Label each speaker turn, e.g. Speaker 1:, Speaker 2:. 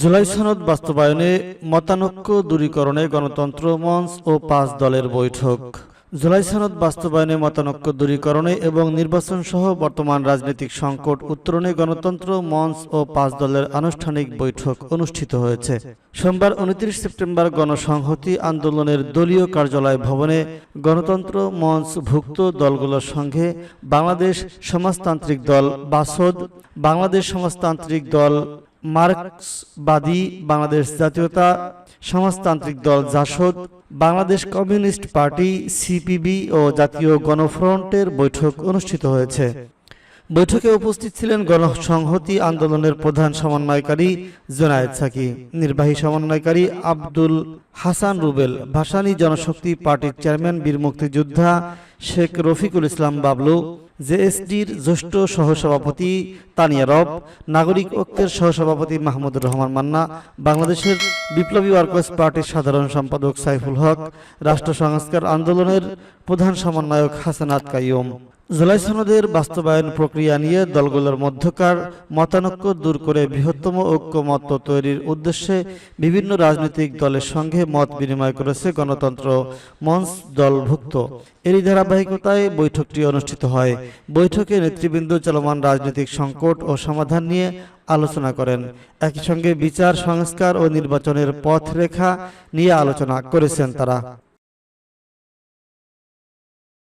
Speaker 1: জুলাই সনদ বাস্তবায়নে মতানৈক্য দূরীকরণে গণতন্ত্র মঞ্চ ও পাঁচ দলের বৈঠক। জুলাই সনদ বাস্তবায়নে মতানৈক্য দূরীকরণে এবং নির্বাচন সহ বর্তমান রাজনৈতিক সংকট উত্তরণে গণতন্ত্র মঞ্চ ও পাঁচ দলের আনুষ্ঠানিক বৈঠক অনুষ্ঠিত হয়েছে। সোমবার উনত্রিশ সেপ্টেম্বর গণসংহতি আন্দোলনের দলীয় কার্যালয় ভবনে গণতন্ত্র মঞ্চ ভুক্ত দলগুলোর সঙ্গে বাংলাদেশ সমাজতান্ত্রিক দল বাসদ, বাংলাদেশ সমাজতান্ত্রিক দল মার্কসবাদী বাংলাদেশ জাতীয়তা সমাজতান্ত্রিক দল Jasad, Bangladesh communist party CPB ও জাতীয় গণফ্রন্টের বৈঠক অনুষ্ঠিত হয়েছে। বৈঠকে উপস্থিত ছিলেন গণসংহতি আন্দোলনের প্রধান সমন্বয়কারী জোনায়েদ সাকি, নির্বাহী সমন্বয়কারী আব্দুল হাসান রুবেল, ভাসানী জনশক্তি পার্টির চেয়ারম্যান, বীর মুক্তিযোদ্ধা শেখ রফিকুল ইসলাম বাবলু, জেএসডির জ্যেষ্ঠ সহসভাপতি তানিয়া রব, নাগরিক ঐক্যের সহসভাপতি মাহমুদুর রহমান মান্না, বাংলাদেশের বিপ্লবী ওয়ার্কার্স পার্টির সাধারণ সম্পাদক সাইফুল হক, রাষ্ট্র সংস্কার আন্দোলনের প্রধান সমন্বয়ক হাসানাত কাইয়ুম। জুলাই সনদের বাস্তবায়ন প্রক্রিয়া নিয়ে দলগুলোর মধ্যকার মতানৈক্য দূর করে বৃহত্তম ঐক্যমত্য তৈরির উদ্দেশ্যে বিভিন্ন রাজনৈতিক দলের সঙ্গে মত বিনিময় করেছে গণতন্ত্র মঞ্চ দলভুক্ত। এরই ধারাবাহিকতায় বৈঠকটি অনুষ্ঠিত হয়। বৈঠকে নেতৃবৃন্দ চলমান রাজনৈতিক সংকট ও সমাধান নিয়ে আলোচনা করেন। একই সঙ্গে বিচার, সংস্কার ও নির্বাচনের পথ রেখা নিয়ে আলোচনা করেছেন তারা।